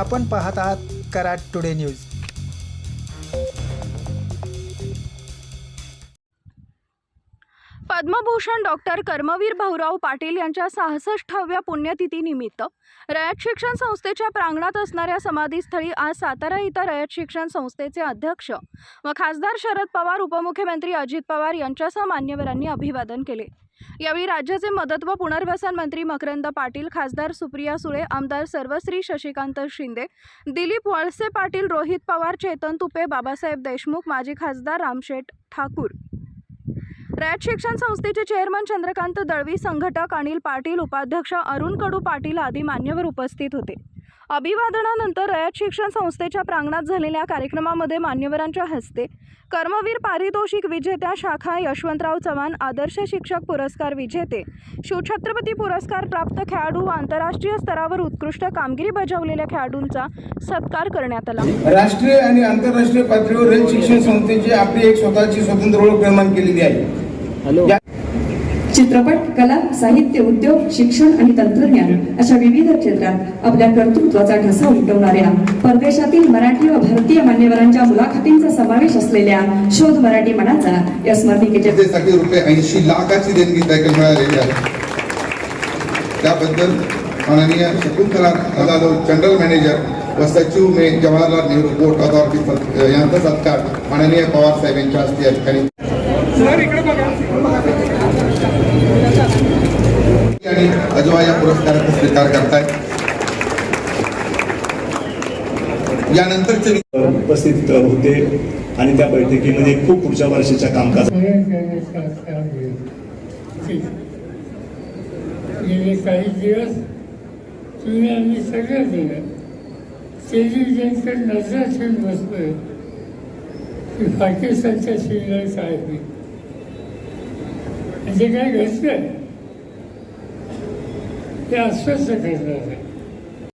आपण पाहत आहात Karad today news. Padma Bhushan doctor Karmaveer Bhaurao Patil यांच्या सहासष्टाव्या पुण्यतिथीनिमित्त रयत शिक्षण संस्थेच्या प्रांगणात असणाऱ्या समाधीस्थळी आज सातारा इथं रयत शिक्षण संस्थेचे अध्यक्ष व खासदार शरद पवार उपमुख्यमंत्री अजित पवार यांच्यासह मान्यवरांनी अभिवादन केले. यावेळी राज्याचे मदत व पुनर्वसन मंत्री मकरंद पाटील खासदार सुप्रिया सुळे आमदार सर्वश्री शशिकांत शिंदे दिलीप वळसे पाटील रोहित पवार चेतन तुपे बाबासाहेब देशमुख माजी खासदार रामशेठ ठाकूर रयत शिक्षण संस्थेचे चेअरमन चंद्रकांत दळवी संघटक अनिल पाटील उपाध्यक्ष अरुण कडू पाटील आदी मान्यवर उपस्थित होते. अभिवादनानंतर रयत शिक्षण संस्थेच्या प्रांगणात झालेल्या कार्यक्रमामध्ये मान्यवरांच्या हस्ते कर्मवीर पारितोषिक विजेत्या शाखा यशवंतराव चव्हाण आदर्श शिक्षक पुरस्कार विजेते शिवछत्रपती पुरस्कार प्राप्त खेळाडू व आंतरराष्ट्रीय स्तरावर उत्कृष्ट कामगिरी बजावलेल्या खेळाडूंचा सत्कार करण्यात आला. राष्ट्रीय आणि आंतरराष्ट्रीय पातळीवर रयत शिक्षण संस्थेची आपली एक स्वतःची स्वतंत्र ओळख निर्माण केलेली आहे. या- चित्रपट कला साहित्य उद्योग शिक्षण आणि तंत्रज्ञान अशा विविध क्षेत्रात आपल्या कर्तृत्वाचा ठसा उमटवणाऱ्या परदेशातील मराठी व भारतीय मान्यवरांच्या मुलाखतींचा समावेश असलेल्या शोध मराठी मनाचा या स्मरणिकेच्या रुपये ऐंशी लाखाची देणगी त्याकडे मिळालेली आहे. त्याबद्दल माननीय शकुंतला जनरल मॅनेजर व सचिव मे जवाहरलाल नेहरू पोर्ट अथॉरिटी यांचा सत्कार माननीय पवार साहेब यांच्या हस्ते या ठिकाणी आणि अजवा या पुरस्काराचा स्वीकार करताय. यानंतरचे उपस्थित होते आणि त्या बैठकीमध्ये खूप पुढच्या वर्षाच्या कामकाज गेले काही दिवस तुम्ही आम्ही सगळं दिलं. टेलिव्हिजनकडे नजर ठेवून बसलोय की पाकिस्तानच्या शिल्लक काय होईल As good? It's yesterday. Yeah, especially because